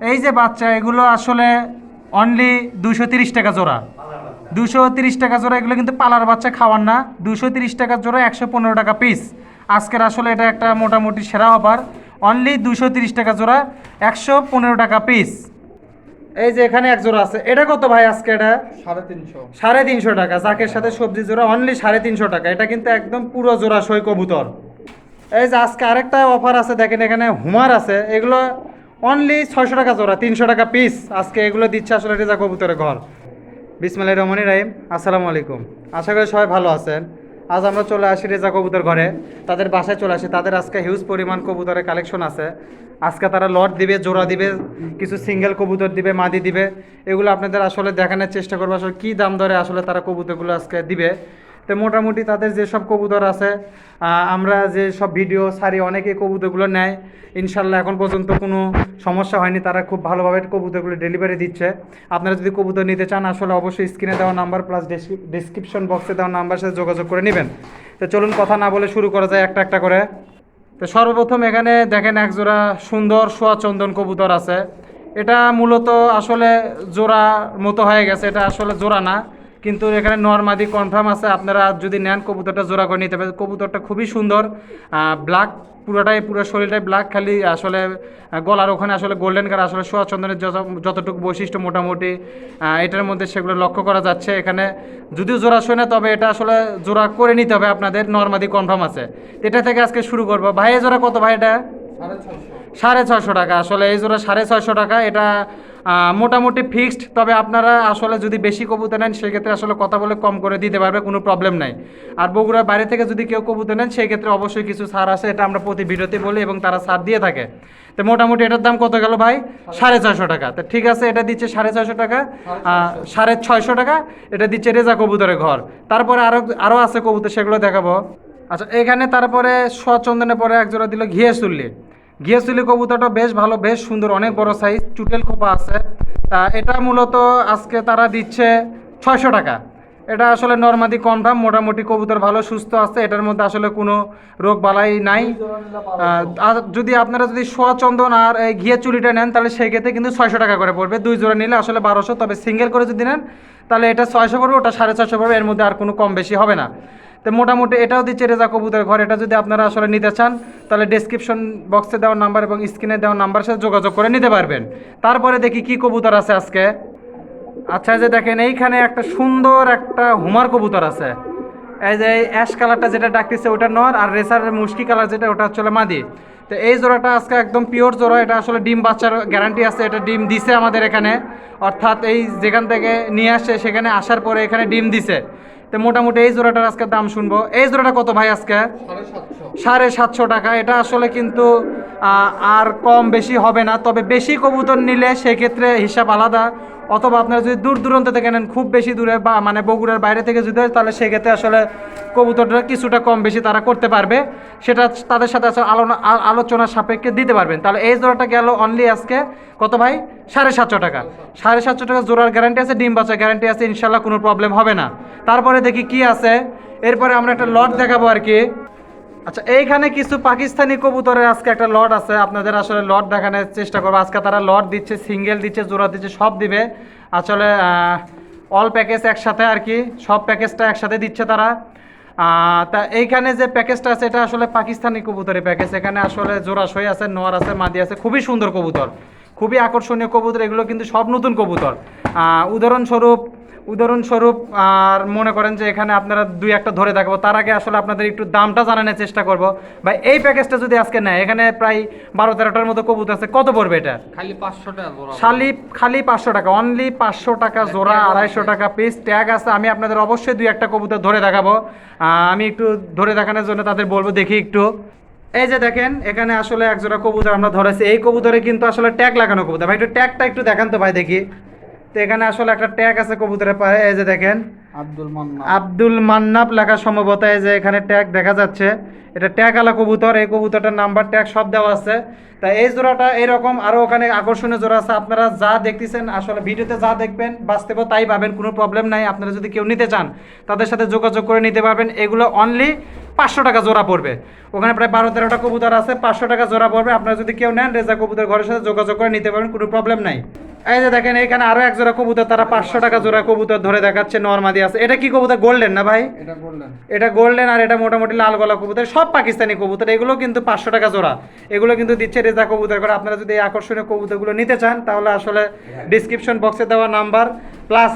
এই যে বাচ্চা এগুলো আসলে অনলি দুশো তিরিশ টাকা জোড়া। দুশো তিরিশ টাকা জোড়া এগুলো কিন্তু পালার বাচ্চা খাওয়ার না। দুশো তিরিশ টাকা জোড়া একশো পনেরো টাকা পিস আজকের আসলে এটা একটা মোটামুটি সেরা অফার অনলি দুশো তিরিশ টাকা জোড়া একশো পনেরো টাকা পিস এই যে এখানে এক জোড়া আছে। এটা কত ভাই আজকে এটা? সাড়ে তিনশো। সাড়ে তিনশো টাকা। চাকের সাথে সবজি জোড়া অনলি সাড়ে তিনশো টাকা। এটা কিন্তু একদম পুরো জোড়া সই কবুতর। এই যে আজকে আরেকটা অফার আছে দেখেন এখানে হুমার আছে। এগুলো অনলি ছয়শো টাকা জোড়া, তিনশো টাকা পিস আজকে এগুলো দিচ্ছে আসলে রেজা কবুতরের ঘর। বিসমাল রহমানি রাহিম। আসসালামু আলাইকুম। আশা করি সবাই ভালো আছেন। আজ আমরা চলে আসি রেজা কবুতর ঘরে। তাদের বাসায় চলে আসি। তাদের আজকে হিউজ পরিমাণ কবুতরের কালেকশন আছে। আজকে তারা লট দিবে, জোড়া দিবে, কিছু সিঙ্গেল কবুতর দিবে, মাদি দিবে। এগুলো আপনাদের আসলে দেখানোর চেষ্টা করব আসলে কী দাম ধরে আসলে তারা কবুতরগুলো আজকে দিবে। তো মোটামুটি তাদের যেসব কবুতর আছে আমরা যে সব ভিডিও সারি অনেকে কবুতরগুলো নেয়। ইনশাল্লাহ এখন পর্যন্ত কোনো সমস্যা হয়নি, তারা খুব ভালোভাবে কবুতরগুলো ডেলিভারি দিচ্ছে। আপনারা যদি কবুতর নিতে চান, আসলে অবশ্যই স্ক্রিনে দেওয়া নাম্বার প্লাস ডিসক্রিপশন বক্সে দেওয়া নাম্বার সাথে যোগাযোগ করে নেবেন। তো চলুন কথা না বলে শুরু করা যায় একটা একটা করে। তো সর্বপ্রথম এখানে দেখেন এক জোড়া সুন্দর সোয়া চন্দন কবুতর আছে। এটা মূলত আসলে জোড়া মতো হয়ে গেছে, এটা আসলে জোড়া না। কিন্তু এখানে নর্মাদি কনফার্ম আছে। আপনারা যদি নেন কবুতরটা জোড়া করে নিতে পারেন। কবুতরটা খুবই সুন্দর ব্ল্যাক পুরোটাই পুরো শরীরটাই ব্ল্যাক খালি আসলে গলার ওখানে আসলে গোল্ডেন কালার আসলে সোয়া চন্দনের যত যতটুকু বৈশিষ্ট্য মোটামুটি এটার মধ্যে সেগুলো লক্ষ্য করা যাচ্ছে। এখানে যদিও জোড়া শোনে তবে এটা আসলে জোড়া করে নিতে হবে। আপনাদের নর্মাদি কনফার্ম আছে। এটা থেকে আজকে শুরু করব। ভাই জোড়া কত ভাই এটা? সাড়ে ছয়শো টাকা। আসলে এই জোড়া সাড়ে ছয়শো টাকা। এটা মোটামুটি ফিক্সড তবে আপনারা আসলে যদি বেশি কবুতর নেন, সেক্ষেত্রে আসলে কথা বলে কম করে দিতে পারবে, কোনো প্রবলেম নাই। আর বগুড়ার বাইরে থেকে যদি কেউ কবুতর নেন সেই ক্ষেত্রে অবশ্যই কিছু ছাড় আছে, এটা আমরা প্রতি ভিডিওতে বলি এবং তারা ছাড় দিয়ে থাকে। তো মোটামুটি এটার দাম কত গেল ভাই? সাড়ে ছয়শো টাকা। তো ঠিক আছে, এটা দিচ্ছে সাড়ে ছয়শো টাকা সাড়ে ছয়শো টাকা, এটা দিচ্ছে রেজা কবুতরের ঘর। তারপরে আরও আরও আছে কবুতর, সেগুলো দেখাবো। আচ্ছা এখানে তারপরে স্বচন্দনের পরে একজোড়া দিল ঘিয়ে চুল্লি। গিয়েছিলি কবুতরটা, বেশ ভালো, বেশ সুন্দর, অনেক বড় সাইজ চুটেল খোপা আছে। তা এটা মূলত আজকে তারা দিচ্ছে ছয়শো টাকা। এটা আসলে নর্মাদি কনফার্ম মোটামুটি কবুতর ভালো, সুস্থ আছে। এটার মধ্যে আসলে কোনো রোগ বালাই নাই। যদি আপনারা যদি চন্দন আর এই ঘিয়ে চুলিটা নেন, তাহলে সেই ক্ষেত্রে কিন্তু ছয়শো টাকা করে পড়বে। দুই জোড়া নিলে আসলে বারোশো, তবে সিঙ্গেল করে যদি নেন, তাহলে এটা ছয়শো পড়বে, ওটা সাড়ে ছয়শো পড়বে। এর মধ্যে আর কোনো কম বেশি হবে না। তো মোটামুটি এটাও দিচ্ছে রেজা কবুতর ঘর। এটা যদি আপনারা আসলে নিতে চান তাহলে ডেসক্রিপশন বক্সে দেওয়া নাম্বার এবং স্ক্রিনে দেওয়া নাম্বার সাথে যোগাযোগ করে নিতে পারবেন। তারপরে দেখি কি কবুতর আছে আজকে। আচ্ছা যে দেখেন, এইখানে একটা সুন্দর একটা হুমার কবুতর আছে। এই যে এই অ্যাশ কালারটা যেটা ডাকতেছে ওটা নর, আর রেসারের মুশকি কালার যেটা, ওটা হচ্ছে মাদি। তো এই জোড়াটা আজকে একদম পিওর জোড়া, এটা আসলে ডিম বাচ্চার গ্যারান্টি আছে, এটা ডিম দিছে আমাদের এখানে। অর্থাৎ এই যেখান থেকে নিয়ে আসে, সেখানে আসার পরে এখানে ডিম দিছে। তো মোটামুটি এই জোড়াটার আজকে দাম শুনব। এই জোড়াটা কত ভাই আজকে? সাড়ে সাতশো টাকা। এটা আসলে কিন্তু আর কম বেশি হবে না, তবে বেশি কবুতর নিলে সেক্ষেত্রে হিসাব আলাদা। অথবা আপনারা যদি দূর দূরান্ত থেকে নেন, খুব বেশি দূরে বা মানে বগুড়ার বাইরে থেকে যদি হয়, তাহলে সেক্ষেত্রে আসলে কবুতরটা কিছুটা কম বেশি তারা করতে পারবে। সেটা তাদের সাথে আসলে আলোচনার সাপেক্ষে দিতে পারবেন। তাহলে এই জোড়াটা গেল অনলি আজকে কত ভাই? সাড়ে সাতশো টাকা। সাড়ে সাতশো টাকা জোড়ার গ্যারান্টি আছে, ডিম বাচ্চা গ্যারান্টি আছে, ইনশাল্লাহ কোনো প্রবলেম হবে না। তারপরে দেখি কি আছে। এরপরে আমরা একটা লট দেখাবো আর কি। আচ্ছা এইখানে কিছু পাকিস্তানি কবুতরের আজকে একটা লট আছে। আপনাদের আসলে লট দেখানোর চেষ্টা করব। আজকে তারা লট দিচ্ছে, সিঙ্গেল দিচ্ছে, জোড়া দিচ্ছে, সব দিবে। আসলে অল প্যাকেজ একসাথে আর কি, সব প্যাকেজটা একসাথে দিচ্ছে তারা। তা এইখানে যে প্যাকেজটা আছে, এটা আসলে পাকিস্তানি কবুতরের প্যাকেজ এখানে আসলে জোড়াশই আছে, নোয়ার আছে, মাদি আছে, খুবই সুন্দর কবুতর। খুবই আকর্ষণীয় কবুতর, এগুলো কিন্তু সব নতুন কবুতর। উদাহরণস্বরূপ উদাহরণস্বরূপ আর মনে করেন যে এখানে আপনারা দুই একটা ধরে দেখাবো তার আগে আসলে আপনাদের একটু দামটা জানানোর চেষ্টা করব। ভাই এই প্যাকেজটা যদি আজকে নেয় এখানে প্রায় বারো তেরোটার মতো কবুতর আছে কত পড়বে এটা? খালি পাঁচশো টাকা খালি খালি পাঁচশো টাকা অনলি পাঁচশো টাকা জোড়া আড়াইশো টাকা পিস ট্যাগ আছে। আমি আপনাদের অবশ্যই দুই একটা কবুতর ধরে দেখাবো। আমি একটু ধরে দেখানোর জন্য তাদের বলব দেখি একটু। এই যে দেখেন এখানে আসলে একজোড়া কবুতর আমরা ধরেছি। এই কবুতরে কিন্তু আসলে ট্যাগ লাগানো কবুতর। ভাই একটু ট্যাগটা একটু দেখান তো ভাই দেখি। এখানে আসলে একটা ট্যাগ আছে কবুতরের পায়ে এই যে দেখেন। আব্দুল মান্না আব্দুল মান্নাপ লেখা সম্ভবত এই যে এখানে ট্যাগ দেখা যাচ্ছে। এটা ট্যাগ আলা কবুতর এই কবুতরটার নাম্বার ট্যাগ সব দেওয়া আছে। তা এই জোড়াটা এরকম আরও ওখানে আকর্ষণীয় জোড়া আছে। আপনারা যা দেখতেছেন আসলে ভিডিওতে যা দেখবেন বাস্তবে তাই পাবেন কোনো প্রবলেম নাই। আপনারা যদি কেউ নিতে চান তাদের সাথে যোগাযোগ করে নিতে পারবেন। এগুলো অনলি পাঁচশো টাকা জোড়া পড়বে। ওখানে প্রায় বারো তেরোটা কবুতর আছে পাঁচশো টাকা জোড়া পড়বে। আপনারা যদি কেউ নেন রেজা কবুতর ঘরের সাথে যোগাযোগ করে নিতে পারবেন কোনো প্রবলেম নাই। এই যে দেখেন এখানে আরও এক জোড়া কবুতর তারা পাঁচশো টাকা জোড়া কবুতর। ধরে দেখাচ্ছে নর্মাদি আছে। এটা কি কবুতর? গোল্ডেন না ভাই? এটা এটা গোল্ডেন আর এটা মোটামুটি লাল গলা কবুতর। সব পাকিস্তানি কবুতর। এগুলো কিন্তু পাঁচশো টাকা জোড়া। এগুলো কিন্তু দিচ্ছে রেজা কবুতর করে। আপনারা যদি এই আকর্ষণীয় কবুতরগুলো নিতে চান তাহলে আসলে ডিসক্রিপশন বক্সে দেওয়া নাম্বার প্লাস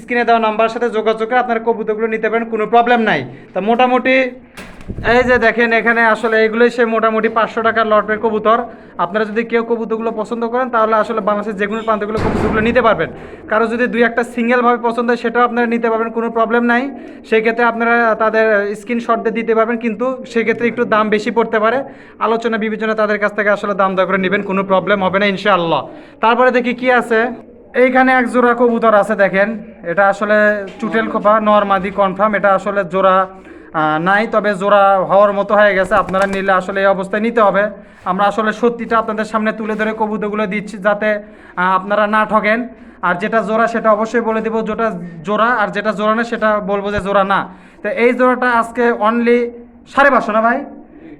স্ক্রিনে দেওয়া নাম্বার সাথে যোগাযোগ করে আপনারা কবুতরগুলো নিতে পারেন। কোনো প্রবলেম নাই। তা মোটামুটি এই যে দেখেন, এখানে আসলে এগুলোই সে মোটামুটি পাঁচশো টাকার লটের কবুতর। আপনারা যদি কেউ কবুতরগুলো পছন্দ করেন, তাহলে আসলে বাংলাদেশের যে কোনো প্রান্তগুলো কবুতরগুলো নিতে পারবেন। কারও যদি দুই একটা সিঙ্গেলভাবে পছন্দ হয়, সেটাও আপনারা নিতে পারবেন, কোনো প্রবলেম নাই। সেই ক্ষেত্রে আপনারা তাদের স্ক্রিনশট দিয়ে দিতে পারবেন, কিন্তু সেক্ষেত্রে একটু দাম বেশি পড়তে পারে। আলোচনা বিবেচনা তাদের কাছ থেকে আসলে দাম দর করে নেবেন, কোনো প্রবলেম হবে না, ইনশাআল্লাহ। তারপরে দেখি কি আছে। এইখানে এক জোড়া কবুতর আছে, দেখেন। এটা আসলে চুটেল খোপা, নর্মাদি কনফার্ম। এটা আসলে জোড়া নাই, তবে জোড়া হওয়ার মতো হয়ে গেছে। আপনারা নিলে আসলে এই অবস্থায় নিতে হবে। আমরা আসলে সত্যিটা আপনাদের সামনে তুলে ধরে কবুতরগুলো দিচ্ছি যাতে আপনারা না ঠকেন আর যেটা জোড়া, সেটা অবশ্যই বলে দেবো যেটা জোড়া, আর যেটা জোড়া না, সেটা বলব যে জোড়া না। তো এই জোড়াটা আজকে অনলি সাড়ে পাঁচশো না ভাই?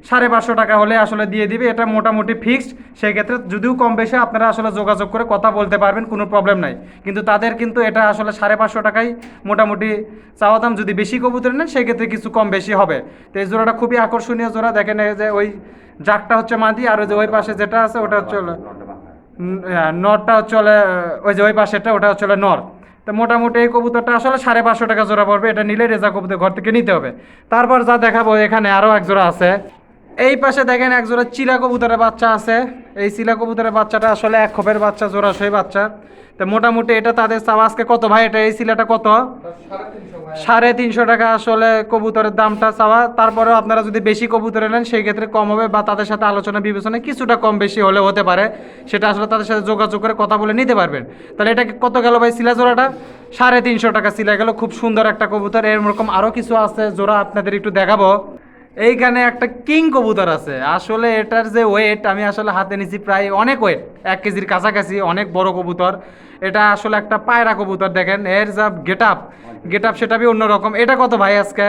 সাড়ে পাঁচশো টাকা হলে আসলে দিয়ে দিবে এটা মোটামুটি ফিক্সড সেই ক্ষেত্রে যদিও কম বেশি আপনারা আসলে যোগাযোগ করে কথা বলতে পারবেন কোনো প্রবলেম নাই। কিন্তু তাদের কিন্তু এটা আসলে সাড়ে পাঁচশো টাকাই মোটামুটি চাওয়া দাম যদি বেশি কবুতর নেন সেই ক্ষেত্রে কিছু কম বেশি হবে। তো এই জোড়াটা খুবই আকর্ষণীয় জোড়া দেখেন এই যে ওই জাকটা হচ্ছে মাদি আর ওই যে ওই পাশে যেটা আছে ওটা হচ্ছে হ্যাঁ, নরটা হচ্ছে ওই যে ওই পাশেরটা ওটা হচ্ছে নর। তো মোটামুটি এই কবুতরটা আসলে সাড়ে পাঁচশো টাকা জোড়া পড়বে এটা নিলে রেজা কবুতর ঘর থেকে নিতে হবে। তারপর যা দেখাবো এখানে আরও এক জোড়া আছে। এই পাশে দেখেন এক জোড়া চিলা কবুতরের বাচ্চা আছে। এই চিলা কবুতরের বাচ্চাটা আসলে এক খোপের বাচ্চা জোড়া সেই বাচ্চা। তো মোটামুটি এটা তাদের চাওয়া আজকে কত ভাই? এটা এই চিলাটা কত? সাড়ে তিনশো টাকা আসলে কবুতরের দামটা চাওয়া। তারপরেও আপনারা যদি বেশি কবুতরে নেন, সেই ক্ষেত্রে কম হবে বা তাদের সাথে আলোচনা বিবেচনা কিছুটা কম বেশি হলে হতে পারে। সেটা আসলে তাদের সাথে যোগাযোগ করে কথা বলে নিতে পারবেন। তাহলে এটা কত গেল ভাই সিলা জোড়াটা? সাড়ে তিনশো টাকা সিলা গেল। খুব সুন্দর একটা কবুতর। এরকম আরও কিছু আছে, জোড়া আপনাদের একটু দেখাবো। এইখানে একটা কিং কবুতর আছে। আসলে এটার যে ওয়েট আমি আসলে হাতে নিছি প্রায় অনেক ওয়েট এক কেজির কাছাকাছি অনেক বড় কবুতর। এটা আসলে একটা পায়রা কবুতর দেখেন এর যা গেট আপ গেট আপ সেটা অন্যরকম। এটা কত ভাই আজকে?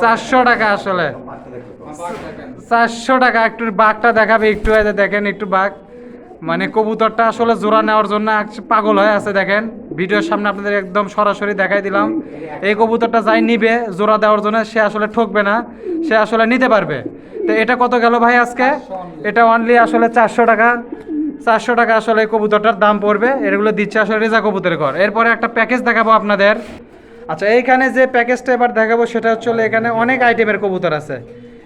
চারশো টাকা আসলে। চারশো টাকা একটু বাঘটা দেখাবে একটু দেখেন একটু বাঘ। মানে কবুতরটা আসলে জোড়া নেওয়ার জন্য পাগল হয়ে আছে, দেখেন। ভিডিওর সামনে আপনাদের একদম সরাসরি দেখাই দিলাম। এই কবুতরটা যাই নিবে, জোড়া দেওয়ার জন্য সে আসলে ঠকবে না, সে আসলে নিতে পারবে। তো এটা কত গেল ভাই আজকে? এটা অনলি আসলে চারশো টাকা। চারশো টাকা আসলে কবুতরটার দাম পড়বে, এগুলো দিচ্ছে আসলে রেজা কবুতরের ঘর। এরপরে একটা প্যাকেজ দেখাবো আপনাদের। আচ্ছা এইখানে যে প্যাকেজটা এবার দেখাবো, সেটা হচ্ছে এখানে অনেক আইটেমের কবুতর আছে।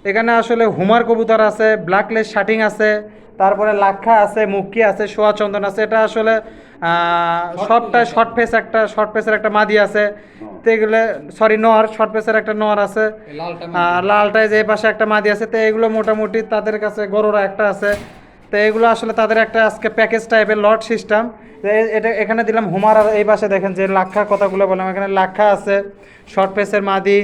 এখানে আসলে হুমার কবুতর আছে ব্ল্যাকলেস শাটিং আছে তারপরে লাক্ষা আছে মুক্কি আছে সোয়া চন্দন আছে। এটা আসলে সবটা শর্ট ফেস একটা শর্ট ফেসের একটা মাদি আছে। তো এগুলো সরি নর শর্ট ফেসের একটা নর আছে। লালটায় যে পাশে একটা মাদি আছে তো এগুলো মোটামুটি তাদের কাছে গরুরা একটা আছে। তো এগুলো আসলে তাদের একটা আজকে প্যাকেজ টাইপের লট সিস্টেম এটা এখানে দিলাম হুমার আর এই পাশে দেখেন যে লাক্ষা কথাগুলো বললাম এখানে লাক্ষা আছে শর্ট পেসের মাদি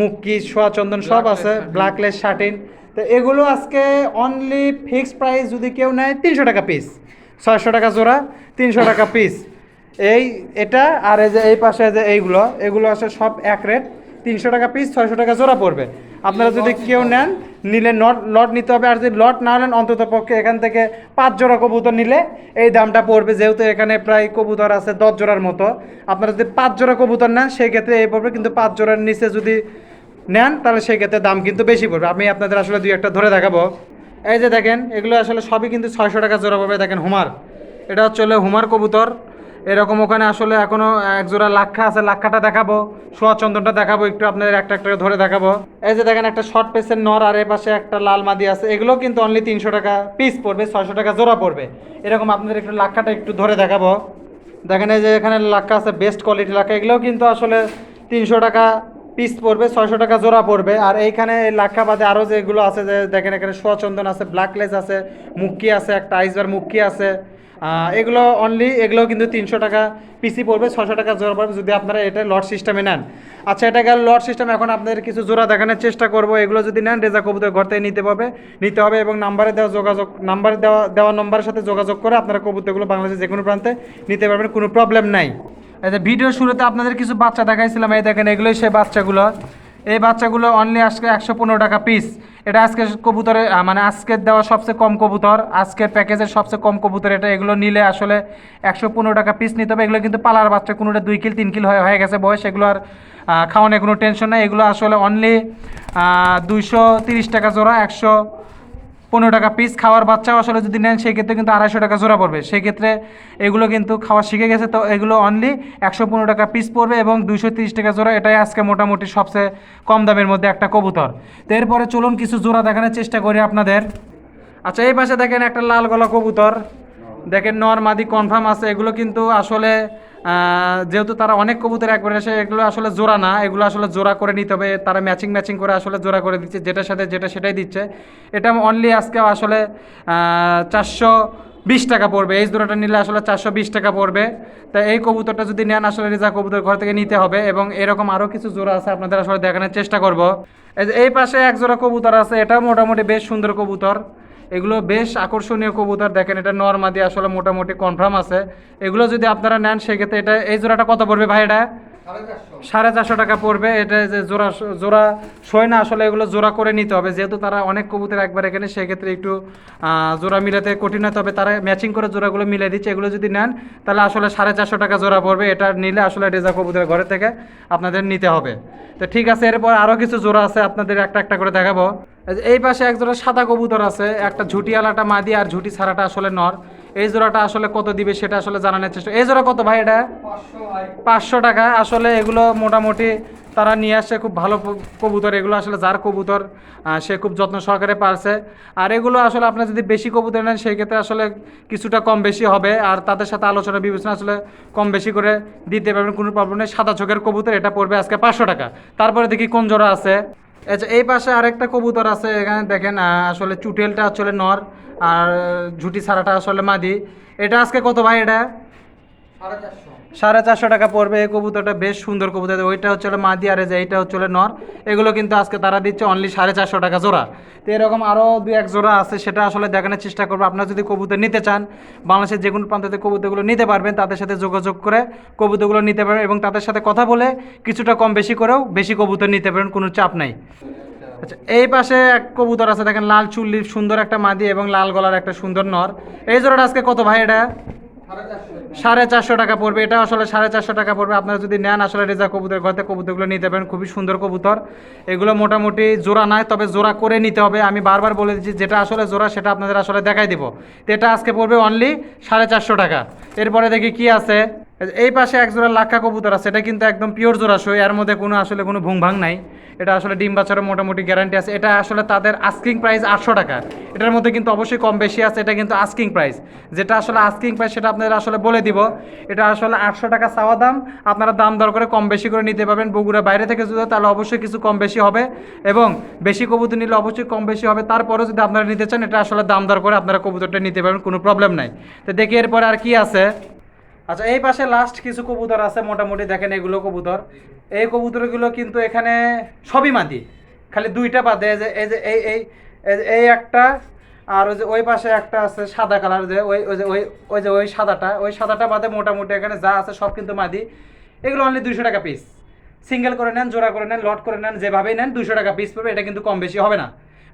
মুক্কি সোয়া চন্দন সব আছে ব্ল্যাকলেস শার্টিন। তো এগুলো আজকে অনলি ফিক্সড প্রাইস যদি কেউ নেয় তিনশো টাকা পিস ছয়শো টাকা জোড়া, তিনশো টাকা পিস এই, এটা আর এই যে এই পাশে যে এইগুলো, এগুলো আছে সব এক রেট তিনশো টাকা পিস ছয়শো টাকা জোড়া পড়বে। আপনারা যদি কেউ নেন, নিলে নট লট নিতে হবে। আর যদি লট না নেন, অন্তত পক্ষে এখান থেকে পাঁচ জোড়া কবুতর নিলে এই দামটা পড়বে। যেহেতু এখানে প্রায় কবুতর আছে দশ জোড়ার মতো। আপনারা যদি পাঁচ জোড়া কবুতর নেন সেই ক্ষেত্রে এই পড়বে। কিন্তু পাঁচ জোড়ার নিচে যদি নেন, তাহলে সেই ক্ষেত্রে দাম কিন্তু বেশি পড়বে। আমি আপনাদের আসলে দুই একটা ধরে দেখাবো। এই যে দেখেন, এগুলো আসলে সবই কিন্তু ছয়শো টাকা জোড়া পড়বে দেখেন হুমার। এটা হচ্ছে হুমার কবুতর। এরকম ওখানে আসলে এখনও এক জোড়া লাক্ষা আছে, লাক্ষাটা দেখাবো। সোয়া চন্দনটা দেখাবো একটু আপনাদের একটা একটা ধরে দেখাবো। এই যে দেখেন, একটা শর্ট পেসের নর আর এ পাশে একটা লাল মাদি আছে। এগুলো কিন্তু অনলি তিনশো টাকা পিস পড়বে, ছয়শো টাকা জোড়া পড়বে। এরকম আপনাদের একটু লাক্ষাটা একটু ধরে দেখাবো। দেখেন, এই যে এখানে লাক্ষা আছে বেস্ট কোয়ালিটি লাক্ষা। এগুলোও কিন্তু আসলে তিনশো টাকা পিস পড়বে, ছয়শো টাকা জোড়া পড়বে। আর এইখানে এই লাক্ষা বাদে আরও যেগুলো আছে যে দেখেন এখানে সোয়াচন্দন আছে ব্ল্যাকলেস আছে, মুক্কি আছে, একটা আইসবার মুক্কি আছে। এগুলো অনলি এগুলো কিন্তু তিনশো টাকা পিসি পড়বে ছশো টাকা জোড়া পড়বে। যদি আপনারা এটা লট সিস্টেমে নেন। আচ্ছা এটা গেল লট সিস্টেম এখন আপনাদের কিছু জোড়া দেখানোর চেষ্টা করব। এগুলো যদি নেন, রেজা কবুতর ঘর থেকে নিতে হবে। নিতে হবে এবং নাম্বারে দেওয়া যোগাযোগ, নাম্বারে দেওয়া দেওয়া নম্বরের সাথে যোগাযোগ করে আপনারা কবুতরগুলো বাংলাদেশের যে কোনো প্রান্তে নিতে পারবেন, কোনো প্রবলেম নাই। এই যে ভিডিও শুরুতে আপনাদের কিছু বাচ্চা দেখাইছিলাম, এই দেখেন এগুলোই সেই বাচ্চাগুলো। এই বাচ্চাগুলো অনলি আজকে একশো পনেরো টাকা পিস এটা আজকে কবুতরে মানে আজকের দেওয়া সবচেয়ে কম কবুতর, আজকের প্যাকেজের সবচেয়ে কম কবুতর এটা। এগুলো নিলে আসলে একশো পনেরো টাকা পিস নিতে হবে। এগুলো কিন্তু পালার বাচ্চা, কোনোটা দুই কিল তিন কিল হয়ে গেছে বয়স। এগুলো আর খাওয়ানোর কোনো টেনশন নেই। এগুলো আসলে অনলি দুইশো তিরিশ টাকা জোড়া, একশো পনেরো টাকা পিস খাওয়ার বাচ্চাও আসলে যদি নেন সেই ক্ষেত্রে কিন্তু আড়াইশো টাকা জোড়া পড়বে। সেই ক্ষেত্রে এগুলো কিন্তু খাওয়া শিখে গেছে। তো এগুলো অনলি একশো পনেরো টাকা পিস পড়বে এবং দুইশো তিরিশ টাকা জোড়া। এটাই আজকে মোটামুটি সবচেয়ে কম দামের মধ্যে একটা কবুতর। তো এরপরে চলুন কিছু জোড়া দেখানোর চেষ্টা করি আপনাদের। আচ্ছা এই পাশে দেখেন একটা লাল গলা কবুতর। দেখেন নর মাদি কনফার্ম আছে। এগুলো কিন্তু আসলে যেহেতু তারা অনেক কবুতর একবারে এসে এগুলো আসলে জোড়া না, এগুলো আসলে জোড়া করে নিতে হবে, তারা ম্যাচিং ম্যাচিং করে আসলে জোড়া করে দিচ্ছে, যেটার সাথে যেটা সেটাই দিচ্ছে। এটা অনলি আজকে আসলে চারশো বিশ টাকা পড়বে, এই জোড়াটা নিলে আসলে চারশো বিশ টাকা পড়বে। তা এই কবুতরটা যদি নেন, আসলে রিজা কবুতর ঘর থেকে নিতে হবে এবং এরকম আরও কিছু জোড়া আছে আপনাদের আসলে দেখানোর চেষ্টা করব। এই পাশে এক জোড়া কবুতর আছে, এটাও মোটামুটি বেশ সুন্দর কবুতর। এগুলো বেশ আকর্ষণীয় কবুতর। দেখেন, এটা নর্মাদি আসলে মোটামুটি কনফার্ম আছে। এগুলো যদি আপনারা নেন, সেক্ষেত্রে এটা, এই জোড়াটা কত পড়বে ভাই এটা? সাড়ে চারশো টাকা পড়বে। এটা যে জোড়া জোড়া শোয় না, আসলে এগুলো জোড়া করে নিতে হবে। যেহেতু তারা অনেক কবুতর একবার এখানে, সেক্ষেত্রে একটু জোড়া মিলাতে কঠিন হতে হবে তারা ম্যাচিং করে জোড়াগুলো মিলে দিচ্ছে। এগুলো যদি নেন, তাহলে আসলে সাড়ে চারশো টাকা জোড়া পড়বে। এটা নিলে আসলে রেজা কবুতরের ঘরে থেকে আপনাদের নিতে হবে। তো ঠিক আছে, এরপর আরও কিছু জোড়া আছে। আপনাদের একটা একটা করে দেখাবো। এই পাশে এক জোড়া সাদা কবুতর আছে, একটা ঝুটিওয়ালাটা মাদি আর ঝুটি ছাড়াটা আসলে নর। এই জোড়াটা আসলে কত দিবে সেটা আসলে জানানোর চেষ্টা এই জোড়া কত ভাই এটা? পাঁচশো টাকা। আসলে এগুলো মোটামুটি তারা নিয়ে আসছে খুব ভালো কবুতর। এগুলো আসলে যার কবুতর সে খুব যত্ন সহকারে পারছে। আর এগুলো আসলে আপনার যদি বেশি কবুতর নেন, সেই ক্ষেত্রে আসলে কিছুটা কম বেশি হবে। আর তাদের সাথে আলোচনা বিবেচনা আসলে কম বেশি করে দিতে পারবেন, কোনো প্রবলেম নেই। সাদা চোখের কবুতর, এটা পড়বে আজকে পাঁচশো টাকা। তারপরে দেখি কোন জোড়া আছে। আচ্ছা এই পাশে আরেকটা কবুতর আছে, এখানে দেখেন আসলে চুটেলটা আসলে নর, আর ঝুটি ছাড়াটা আসলে মাদি। এটা আজকে কত ভাই এটা? সাড়ে চারশো। টাকা পড়বে এই কবুতরটা বেশ সুন্দর কবুতর। ওইটা হচ্ছে মাদি আর যে এইটা হচ্ছে নর। এগুলো কিন্তু আজকে তারা দিচ্ছে অনলি সাড়ে চারশো টাকা জোড়া। তো এরকম আরও দু এক জোড়া আছে সেটা আসলে দেখানোর চেষ্টা করব। আপনারা যদি কবুতর নিতে চান বাংলাদেশের যে কোনো প্রান্ততে কবুতরগুলো নিতে পারবেন তাদের সাথে যোগাযোগ করে কবুতরগুলো নিতে পারবেন এবং তাদের সাথে কথা বলে কিছুটা কম বেশি করেও বেশি কবুতর নিতে পারেন কোনো চাপ নাই। আচ্ছা এই পাশে এক কবুতর আছে দেখেন লাল চুল্লির সুন্দর একটা মাদি এবং লাল গলার একটা সুন্দর নর। এই জোড়াটা আজকে কত ভাই এটা? সাড়ে চারশো। সাড়ে চারশো টাকা পড়বে। এটা আসলে সাড়ে চারশো টাকা পড়বে। আপনারা যদি নেন, আসলে রেজা কবুতর ঘরতে কবুতরগুলো নিতে পারেন। খুবই সুন্দর কবুতর। এগুলো মোটামুটি জোড়া নয় তবে জোড়া করে নিতে হবে। আমি বারবার বলে দিচ্ছি, যেটা আসলে জোড়া, সেটা আপনাদের আসলে দেখাই দেবো। তো এটা আজকে পড়বে অনলি সাড়ে চারশো টাকা। এরপরে দেখি কি আছে। এই পাশে এক জোড়া লাক্ষা কবুতর আছে, এটা কিন্তু একদম পিওর জোড়া সই, এর মধ্যে কোনো আসলে কোনো ভুং ভাং নাই। এটা আসলে ডিম বাচ্চারও মোটামুটি গ্যারান্টি আছে। এটা আসলে তাদের আস্কিং প্রাইস আটশো টাকা। এটার মধ্যে কিন্তু অবশ্যই কম বেশি আছে, এটা কিন্তু আস্কিং প্রাইস যেটা আসলে আস্কিং প্রাইস সেটা আপনাদের আসলে বলে দিব। এটা আসলে আটশো টাকা চাওয়া দাম। আপনারা দাম দর করে কম বেশি করে নিতে পারবেন। বগুড়া বাইরে থেকে যদি তাহলে অবশ্যই কিছু কম বেশি হবে। এবং বেশি কবুতর নিলে অবশ্যই কম বেশি হবে। তারপরেও যদি আপনারা নিতে চান, এটা আসলে দাম দর করে আপনারা কবুতরটা নিতে পারবেন, কোনো প্রবলেম নাই। তো দেখি এরপরে আর কি আছে। আচ্ছা এই পাশে লাস্ট কিছু কবুতর আছে, মোটামুটি দেখেন এগুলো কবুতর। এই কবুতরগুলো কিন্তু এখানে সবই মাদি খালি দুইটা বাদে যে, এই যে, এই এই এই একটা, আর ওই যে, ওই পাশে একটা আছে সাদা কালার যে ওই ওই যে, ওই ওই যে, ওই সাদাটা। ওই সাদাটা বাদে মোটামুটি এখানে যা আছে সব কিন্তু মাদি এগুলো অনলি দুইশো টাকা পিস সিঙ্গেল করে নেন, জোড়া করে নেন লট করে নেন, যেভাবেই নেন, দুইশো টাকা পিস পড়বে, এটা কিন্তু কম বেশি হবে না।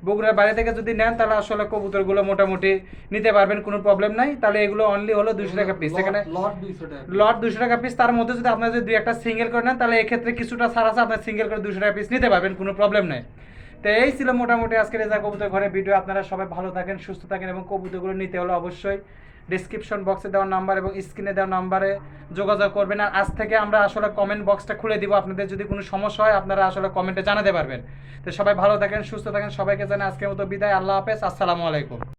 বগুড়ার বাইরে থেকে যদি নেন তাহলে আসলে কবুতরগুলো মোটামুটি নিতে পারবেন কোনো প্রবলেম নাই। তাহলে এগুলো অনলি হলো দুইশো টাকা পিস এখানে লট দুশো টাকা পিস তার মধ্যে যদি আপনার যদি দুই একটা সিঙ্গেল করে নেন তাহলে এক্ষেত্রে কিছুটা ছাড় আছে। আপনার সিঙ্গেল করে দুশো টাকা পিস নিতে পারবেন কোনো প্রবলেম নাই। তো এই ছিল মোটামুটি আজকে রেজা কবুতর ঘরে ভিডিও আপনারা সবাই ভালো থাকেন সুস্থ থাকেন এবং কবুতরগুলো নিতে হলে অবশ্যই ডিসক্রিপশন বক্সে দেওয়া নাম্বার এবং স্ক্রিনে দেওয়া নাম্বারে যোগাযোগ করবেন। আর আজ থেকে আমরা আসলে কমেন্ট বক্সটা খুলে দিব। আপনাদের যদি কোনো সমস্যা হয়, আপনারা আসলে কমেন্টে জানাতে পারবেন। তো সবাই ভালো থাকেন, সুস্থ থাকেন। সবাইকে জানাই আজকের মতো বিদায়। আল্লাহ হাফেজ। আসসালামু আলাইকুম।